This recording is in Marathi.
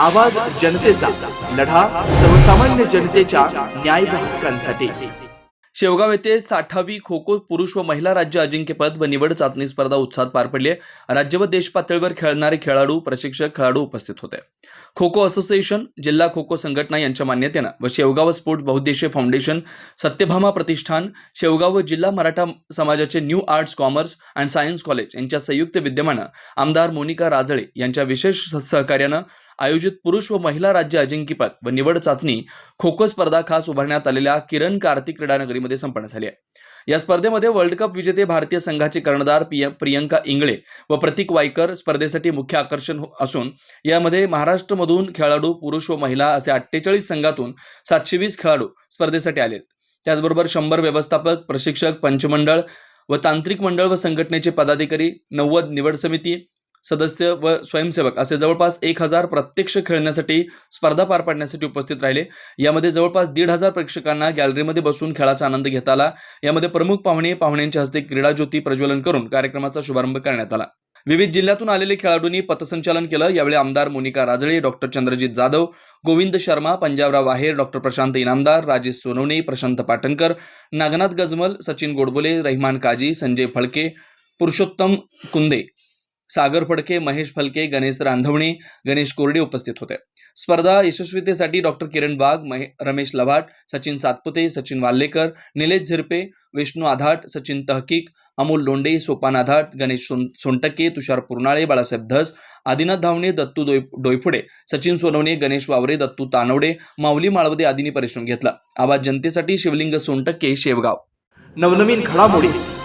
आवाज जनतेचा लढा सर्वसामान्य जनतेच्या न्याय हक्कांसाठी. शेवगाव येथे साठावी खो खो पुरुष व महिला राज्य अजिंक्यपद व निवड चाचणी स्पर्धा उत्साहात पार पडली राज्य व देश पातळीवर खेळणारे खेळाडू प्रशिक्षक खेळाडू उपस्थित होते. खो खो असोसिएशन जिल्हा खो खो संघटना यांच्या मान्यतेनं व शेवगाव स्पोर्ट्स बहुद्देशीय फाउंडेशन सत्यभामा प्रतिष्ठान शेवगाव व जिल्हा मराठा समाजाचे new arts commerce and science college यांच्या संयुक्त विद्यमानं आमदार मोनिका राजळे यांच्या विशेष सहकार्यानं आयोजित पुरुष व महिला राज्य अजिंक्यपद व निवड चाचणी खो खो स्पर्धा खास उभारण्यात आलेल्या किरण कार्तिक क्रीडानगरीमध्ये संपन्न झाली आहे. या स्पर्धेमध्ये वर्ल्ड कप विजेते भारतीय संघाचे कर्णधार प्रियंका इंगळे व प्रतीक वायकर स्पर्धेसाठी मुख्य आकर्षण हो-, असून यामध्ये महाराष्ट्रमधून खेळाडू पुरुष व महिला असे अठ्ठेचाळीस संघातून सातशे वीस खेळाडू स्पर्धेसाठी आलेत. त्याचबरोबर शंभर व्यवस्थापक प्रशिक्षक पंचमंडळ व तांत्रिक मंडळ व संघटनेचे पदाधिकारी नव्वद निवड समिती सदस्य व स्वयंसेवक असे जवळपास एक हजार प्रत्यक्ष खेळण्यासाठी स्पर्धा पार पाडण्यासाठी उपस्थित राहिले. यामध्ये जवळपास दीड हजार प्रेक्षकांना गॅलरीमध्ये बसून खेळाचा आनंद घेता आला. यामध्ये प्रमुख पाहुणे पाहुण्यांच्या हस्ते क्रीडा ज्योती प्रज्वलन करून कार्यक्रमाचा शुभारंभ करण्यात आला. विविध जिल्ह्यातून आलेले खेळाडूंनी पथसंचालन केलं. यावेळी आमदार मोनिका राजळे डॉक्टर चंद्रजित जाधव गोविंद शर्मा पंजाबराव आहेर डॉक्टर प्रशांत इनामदार राजेश सोनवणे प्रशांत पाटणकर नागनाथ गजमल सचिन गोडबोले रहिमान काजी संजय फळके पुरुषोत्तम कुंदे सागर फडके महेश फलके गणेश रांधवणे गणेश कोरडे उपस्थित होते. स्पर्धा यशस्वीतेसाठी डॉक्टर किरण वाघ महे रमेश लवाट सचिन सातपुते सचिन वाल्लेकर निलेश झिरपे विष्णू आधाट सचिन तहकीक अमोल लोंडे सोपान आधाट गणेश सोन सोनटके तुषार पुरनाळे बाळासाहेब धस आदिनाथ धावणे दत्तू डोय डोयफुडे सचिन सोनवणे गणेश वावरे दत्तू तानवडे माऊली माळवदे आदींनी परिश्रम घेतला. आवाज जनतेसाठी शिवलिंग सोनटक्के शेवगाव. नवनवीन घडामोडी